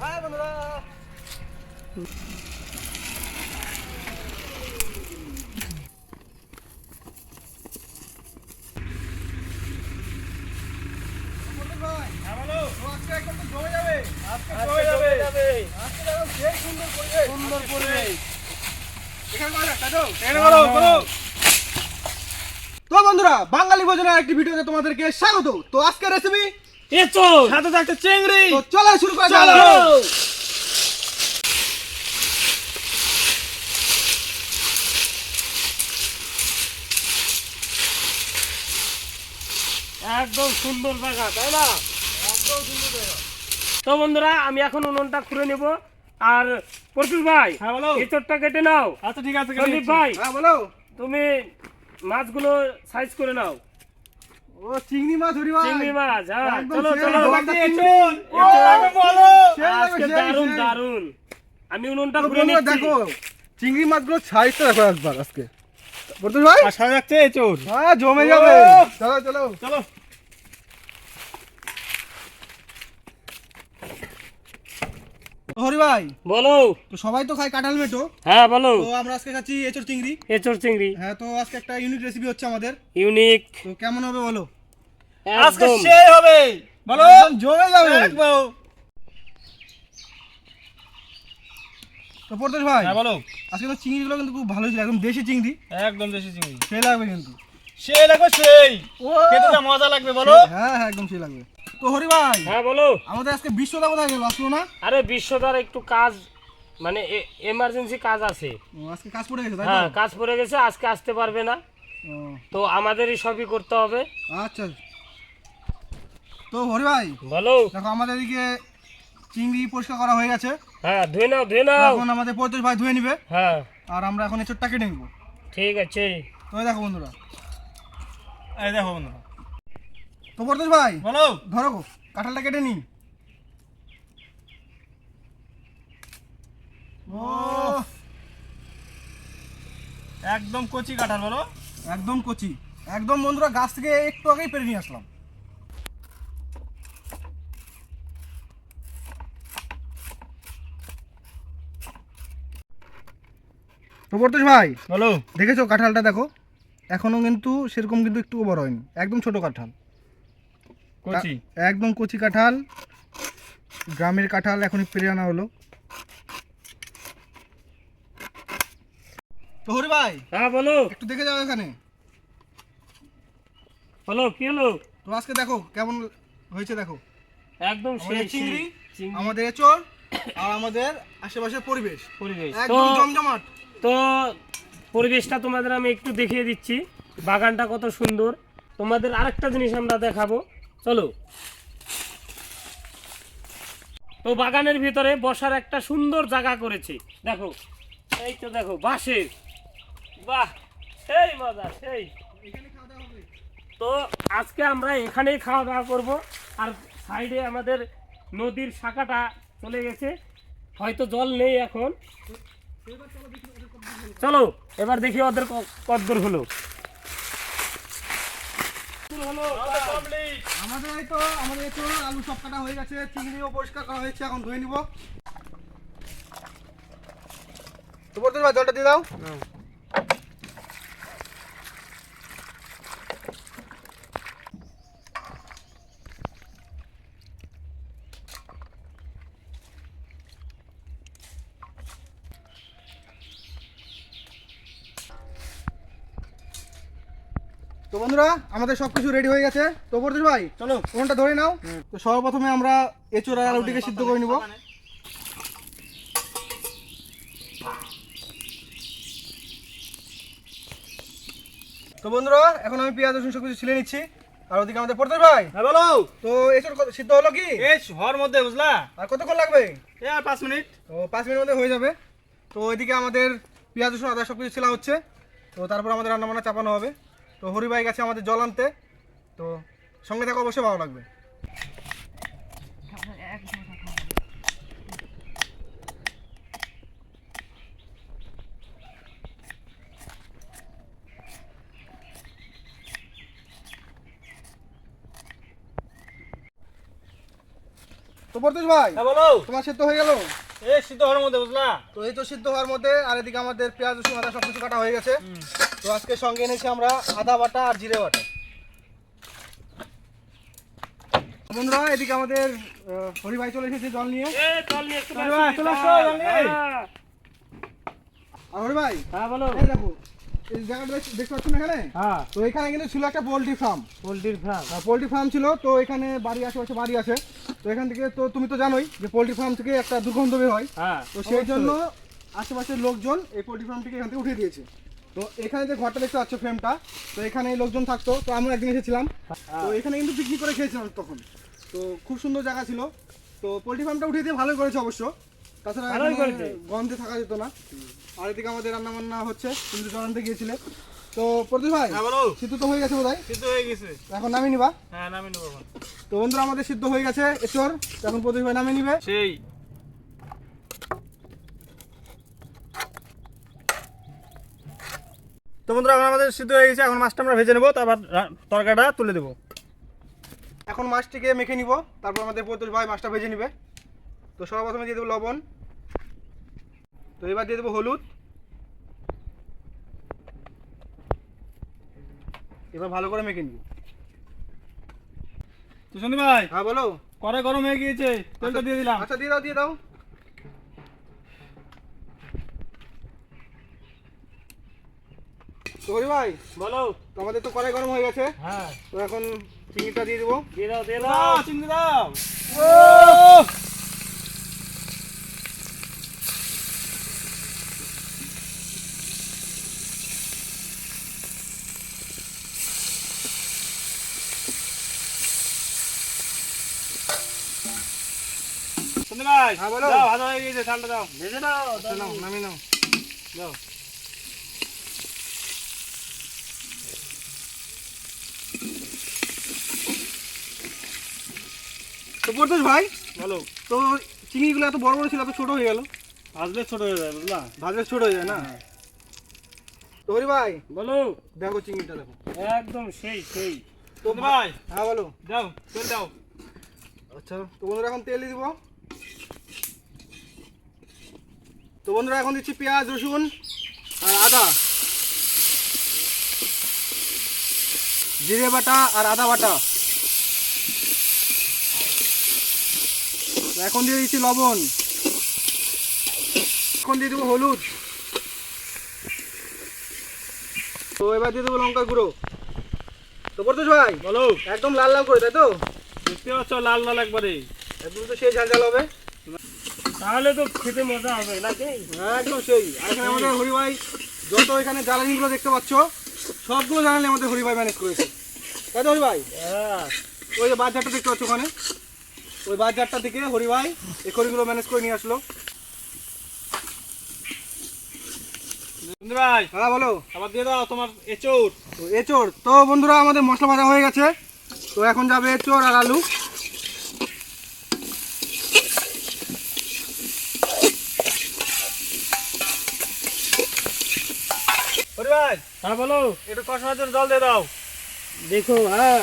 হ্যাঁ বন্ধুরা। সুন্দর পরিবেশ তো বন্ধুরা বাঙালি ভোজনের একটি ভিডিওতে তোমাদেরকে স্বাগত। তো আজকে রেসিপি সাথে থাকতে চিংড়ি। তো চলো শুরু করা চলো। একদম সুন্দর জায়গা তাই না? তো বন্ধুরা আমি এখন উনুনটা খুলে নেব। আর প্রচুর ভাই হ্যাঁ বলো। এচরটা কেটে নাও। আচ্ছা ঠিক আছে সন্দীপ ভাই হ্যাঁ বলো। তুমি মাছগুলো সাইজ করে নাও। ও চিংড়ি মাছ ধরি ভাই চিংড়ি মাছ হ্যাঁ চলো চলো বাকি এঁচোড়। বলো। আজকে দারুণ দারুণ আমি উনুনটা ঘুরে নিচ্ছি। দেখো চিংড়ি মাছগুলো সাইজটা দেখো একবার আজকে। বর্তমান ভাই? আশা সাথে যাচ্ছে হ্যাঁ জমে যাবে। চলো চলো। চলো। হরি ভাই বলো। তো সবাই তো খায় কাঁঠাল মেটো। হ্যাঁ বলো। তো আমরা আজকে খাচ্ছি এঁচড় চিংড়ি। এঁচোড় চিংড়ি। হ্যাঁ তো আজকে একটা ইউনিক রেসিপি হচ্ছে আমাদের। ইউনিক তো কেমন হবে বলো? একদম। হবে। বলো। জমে যাবে। তো ভাই হ্যাঁ বলো। আজকে তো চিংড়িগুলো কিন্তু খুব ভালো ছিল একদম দেশি চিংড়ি। একদম দেশি চিংড়ি। সেই লাগবে কিন্তু। সে লাগবে সেই। খেতে মজা লাগবে বলো। হ্যাঁ হ্যাঁ একদম সেই লাগবে। তো হরি ভাই হ্যাঁ বলো। আমাদের আজকে বিশ্বদা কোথায় গেল? আসলো না? আরে বিশ্বদার একটু কাজ মানে এমার্জেন্সি কাজ আছে। আজকে কাজ পড়ে গেছে হ্যাঁ কাজ পড়ে গেছে আজকে আসতে পারবে না। তো আমাদেরই সবই করতে হবে। আচ্ছা। তো হরি ভাই বলো। দেখো আমাদের এদিকে চিংড়ি পরিষ্কার করা হয়ে গেছে। হ্যাঁ ধুয়ে নাও ধুয়ে নাও। এখন আমাদের পঁয়ত্রিশ ভাই ধুয়ে নিবে। হ্যাঁ। আর আমরা এখন এঁচড়টা কেটে নিব। ঠিক আছে। তো দেখো বন্ধুরা। এই দেখো বন্ধুরা। তো পঁয়ত্রিশ ভাই। বলো। ধরো গো, কাঁঠালটা কেটে নি একদম কচি কাঁঠাল বলো। একদম কচি। একদম বন্ধুরা গাছ থেকে একটু আগেই পেরে নিয়ে আসলাম। তো ভাই বলো। দেখেছ কাঁঠালটা দেখো? এখনও কিন্তু সেরকম কিন্তু একটু বড় হয়নি। একদম ছোট কাঁঠাল। কচি? একদম কচি কাঁঠাল। গ্রামের কাঁঠাল এখনই পেরে আনা হলো। তো হরি ভাই হ্যাঁ বলো। একটু দেখে যাও এখানে। বলো কি হলো? তো আজকে দেখো কেমন হয়েছে দেখো। একদম সেই চিংড়ি আমাদের এচর আর আমাদের আশেপাশের পরিবেশ। পরিবেশ। একদম জমজমাট। তো পরিবেশটা তোমাদের আমি একটু দেখিয়ে দিচ্ছি। বাগানটা কত সুন্দর। তোমাদের আরেকটা জিনিস আমরা দেখাবো। চলো। তো বাগানের ভিতরে বসার একটা সুন্দর জায়গা করেছে। দেখো, এই তো দেখো, বাঁশের। বাহ, সেই মজা, সেই। তো আজকে আমরা এখানেই খাওয়া দাওয়া করব। আর সাইডে আমাদের নদীর শাখাটা চলে গেছে। হয়তো জল নেই এখন। চলো, এবার দেখি ওদের ক- হলো আমাদের এই তো আমাদের তো আলু সব কাটা হয়ে গেছে চিংড়িও পরিষ্কার করা হয়েছে এখন ধুয়ে নিব। তো জলটা দিয়ে দাও। তো বন্ধুরা আমাদের সবকিছু রেডি হয়ে গেছে। তো বলতে ভাই চলো। ফোনটা ধরে নাও। তো সর্বপ্রথমে আমরা এচুর আর আলুটিকে সিদ্ধ করে নিব। তো বন্ধুরা এখন আমি পেঁয়াজ রসুন সব কিছু ছিলে নিচ্ছি। আর ওদিকে আমাদের পড়তে ভাই। হ্যাঁ বলো। তো কত- সিদ্ধ হলো কি? এই হর মধ্যে বুঝলা? আর কতক্ষণ লাগবে? এই আর পাঁচ মিনিট। তো পাঁচ মিনিট মধ্যে হয়ে যাবে। তো ওইদিকে আমাদের পেঁয়াজ রসুন আদা সব কিছু ছিলা হচ্ছে। তো তারপর আমাদের রান্নাবান্না চাপানো হবে। তো হরি ভাই গেছে আমাদের জল আনতে। তো সঙ্গে থাকা অবশ্যই ভালো লাগবে। তো ভাই হ্যাঁ বলো। তোমার সিদ্ধ হয়ে গেল? এই সিদ্ধ হওয়ার মধ্যে বুঝলা? তো এই তো সিদ্ধ হওয়ার মধ্যে আর এদিকে আমাদের পেঁয়াজ রসুন আদা সব কিছু কাটা হয়ে গেছে। তো আজকে সঙ্গে এনেছি আমরা আদা বাটা আর জিরে বাটা। বন্ধুরা এদিকে আমাদের হরি ভাই চলে এসেছে জল নিয়ে। হ্যাঁ। আর হরি ভাই হ্যাঁ বলো। এই দেখো এই জায়গাটা দেখ- দেখতে পাচ্ছ এখানে? হ্যাঁ। তো এখানে কিন্তু ছিল একটা poultry farm. Farm. Poultry farm ছিল তো এখানে বাড়ি আশেপাশে বাড়ি আছে। তো এখান থেকে তো তুমি তো জানোই যে পোলট্রি ফার্ম থেকে একটা দুর্গন্ধ বের হয়। হ্যাঁ তো সেই জন্য আশেপাশের লোকজন এই পোলট্রি ফার্মটিকে এখান থেকে উঠিয়ে দিয়েছে। তো এখানে যে ঘরটা দেখতে পাচ্ছ ফ্রেমটা তো এখানে লোকজন থাকতো। তো আমরা একদিন এসেছিলাম। তো এখানে কিন্তু পিকনিক করে খেয়েছিলাম তখন। তো খুব সুন্দর জায়গা ছিল। তো পোলট্রি ফার্মটা উঠিয়ে দিয়ে ভালোই করেছে অবশ্য। তাছাড়া। গন্ধে থাকা যেত না। আর এদিকে আমাদের রান্না বান্না হচ্ছে তুমি তো জড়ানতে গিয়েছিলে। তো প্রদীপ ভাই হ্যাঁ সিদ্ধ তো হয়ে গেছে বোধ সিদ্ধ হয়ে গেছে। এখন নামিয়ে নিবা। হ্যাঁ নামি নেব তো বন্ধুরা আমাদের সিদ্ধ হয়ে গেছে এচোর এখন প্রদীপ ভাই নামিয়ে নিবে। সেই। তো বন্ধুরা এখন আমাদের সিদ্ধ হয়ে গেছে। এখন মাছটা আমরা ভেজে নেব তারপর তরকারিটা তুলে দেবো। এখন মাছটিকে মেখে নিব তারপর আমাদের প্রদীপ ভাই মাছটা ভেজে নিবে। তো সবার প্রথমে দিয়ে দেবো লবণ। তো এবার দিয়ে দেবো হলুদ। এবার ভালো করে মেখে নিব। তো শুনি ভাই হ্যাঁ বলো। কড়াই গরম হয়ে গিয়েছে তেলটা দিয়ে দিলাম। আচ্ছা দিয়ে দাও দিয়ে দাও। তো হরি ভাই বলো। তো আমাদের তো কড়াই গরম হয়ে গেছে। হ্যাঁ। তো এখন চিংড়িটা দিয়ে দেবো। দিয়ে দাও দিয়ে দাও। চিংড়ি দাও। ভাই হ্যাঁ, বলো। ভালো হয়ে গিয়েছে ঠান্ডা দাও। ভেজে দাও নামিয়ে নাও। দাও। তো পড়তোস ভাই? বলো। তো চিংড়িগুলো এত বড় বড় ছিল এত ছোট হয়ে গেল। ভাজলে ছোট হয়ে যাবে বুঝলা? ভাজলে ছোট হয়ে যায় না? তো হরি ভাই বলো। দেখো চিংড়িটা দেখো। একদম সেই সেই। তো ভাই। হ্যাঁ বলো। দাও তেল দাও। আচ্ছা তো বন্ধুরা এখন তেল দিব। তো বন্ধুরা এখন দিচ্ছি পেঁয়াজ রসুন আর আদা। জিরে বাটা আর আদা বাটা। এখন দিয়ে দিচ্ছি লবণ। এখন দিয়ে দেবো হলুদ। তো এবার দিয়ে দেবো লঙ্কা গুঁড়ো। তো পড়তোস ভাই বলো। একদম লাল লাল করে তাই তো? দেখতে পাচ্ছ লাল লাল একবারে। একদম তো সেই ঝাল ঝাল হবে। তাহলে তো খেতে মজা হবে নাকি? হ্যাঁ একদম সেই। আর এখানে আমাদের হরি ভাই যত এখানে জ্বালানিগুলো দেখতে পাচ্ছ সবগুলো জ্বালানি আমাদের হরি ভাই ম্যানেজ করেছে। তাই তো হরি ভাই? হ্যাঁ। ওই যে বাজারটা দেখতে পাচ্ছ ওখানে। ওই বাজারটা থেকে হরি ভাই এই খড়িগুলো ম্যানেজ করে নিয়ে আসলো। ভাই হ্যাঁ বলো। আবার দিয়ে দাও তোমার এচোর তো এচোর তো বন্ধুরা আমাদের মশলা ভাজা হয়ে গেছে। তো এখন যাবে এচোর আর আলু। হরি ভাই হ্যাঁ বলো। একটু কষানোর জন্য জল দিয়ে দাও। দেখো হ্যাঁ।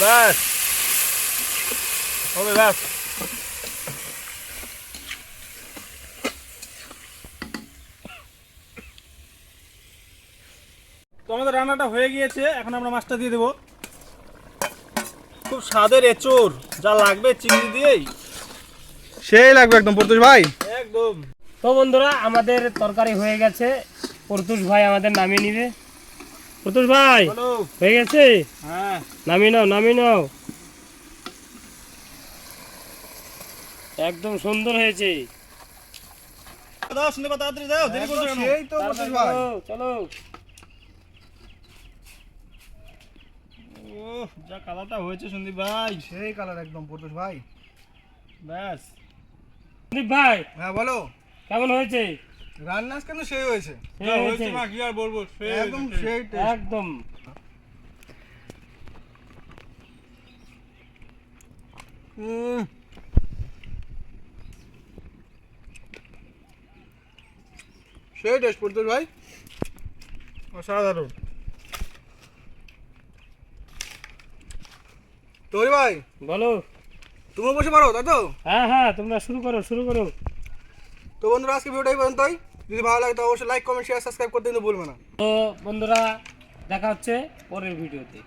ব্যাস। হবে ব্যাস তো আমাদের রান্নাটা হয়ে গিয়েছে এখন আমরা মাছটা দিয়ে দেবো। খুব স্বাদের এচোর যা লাগবে চিংড়ি দিয়েই। সেই লাগবে একদম পড়তুস ভাই। একদম। তো বন্ধুরা আমাদের তরকারি হয়ে গেছে। প্রতুষ ভাই আমাদের নামিয়ে নিবে। প্রতুষ ভাই হয়ে গেছে? হ্যাঁ। নামিয়ে নাও নামিয়ে নাও। একদম সুন্দর হয়েছে। দাও শুনে কথা তাড়াতাড়ি দাও দেরি করছ কেন? সেই তো পড়তুস ভাই। চলো ওহ, যা কালারটা হয়েছে সন্দীপ ভাই। সেই কালার একদম পড়তুস ভাই। ব্যাস। সন্দীপ ভাই হ্যাঁ বলো। কেমন হয়েছে? রান্না কিন্তু সেই হয়েছে। যা হয়েছে। মা কি আর বলব সেই একদম। সেই। সেই টেস্ট পড়তুস ভাই? অসাধারণ। তোরি ভাই বলো। তুমিও বসে পারো তাই তো? হ্যাঁ হ্যাঁ তোমরা শুরু করো শুরু করো। তো বন্ধুরা আজকে ভিডিওটাই পর্যন্তই। যদি ভালো লাগে তো অবশ্যই লাইক কমেন্ট শেয়ার সাবস্ক্রাইব করতে কিন্তু ভুলবে না। তো বন্ধুরা দেখা হচ্ছে পরের ভিডিওতে।